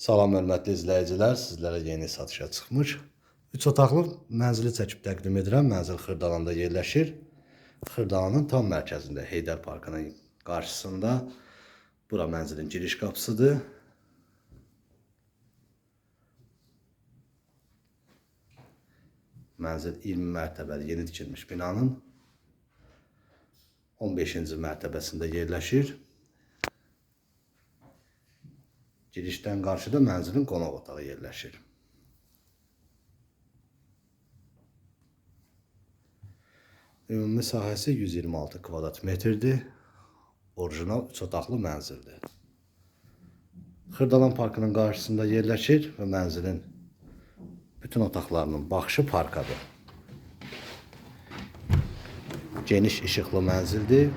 Salam hörmətli izləyicilər, sizlərə yeni satışa çıxmış 3 otaqlı mənzili çəkib təqdim edirəm. Mənzil Xırdalanda yerləşir. Xırdalanın tam mərkəzində Heydər Parkının qarşısında. Bura mənzilin giriş qapısıdır. Mənzil 20 mərtəbəli yeni tikilmiş binanın 15-ci mərtəbəsində yerləşir. Girişdən qarşıda mənzilin qonaq otağı yerləşir. Ümumi sahəsi 126 kvadrat metrdir. Orijinal 3 otaqlı mənzildir. Xırdalan parkının qarşısında yerləşir və mənzilin bütün otaqlarının baxışı parkadır. Geniş işıqlı mənzildir.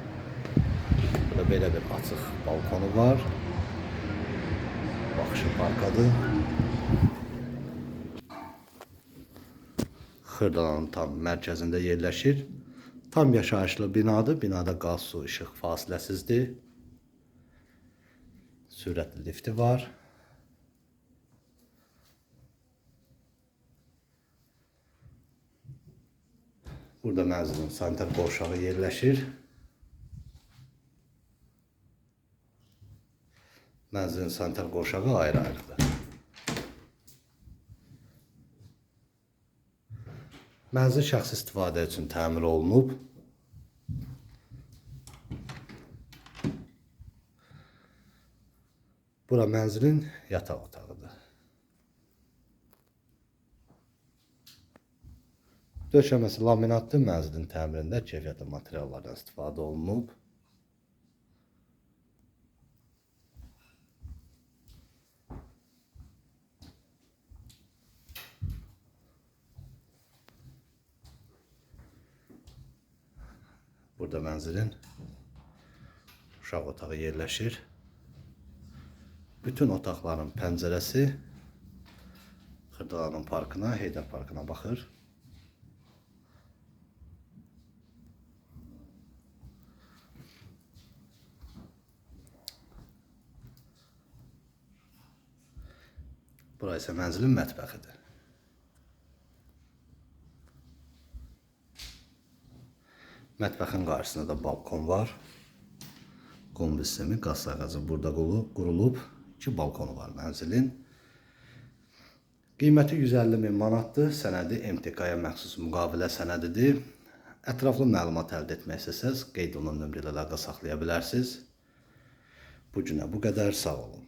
Burada belə bir açıq balkonu var. Baxışı parkadır. Xırdalanın tam mərkəzində yerləşir. Tam yaşayışlı binadır. Binada qaz, su, işıq fasiləsizdir. Sürətli lifti var. Burada mənzilin sanitar qovşağı yerləşir. Mənzilin sanitar qovşağı ayrı-ayrıdır. Mənzil şəxsi istifadə üçün təmir olunub. Bura mənzilin yataq otağıdır. Döşəməsi laminatlı mənzilin təmirində keyfiyyətli materiallardan istifadə olunub. Burada mənzilin uşaq otağı yerləşir. Bütün otaqların pəncərəsi Xırdalanın parkına, Heydər parkına baxır. Bura isə mənzilin mətbəxidir. Mətbəxin qarşısında da balkon var. Kombi sistemi, qaz ağacı burada qurulub. İki balkonu var mənzilin. Qiyməti 150 min manatdır. Sənədi MTK-ya məxsus müqavilə sənədidir. Ətraflı məlumat əldə etmək istəsəz, qeyd olunan nömrə ilə əlaqə saxlaya bilərsiniz. Bu günə bu qədər. Sağ olun.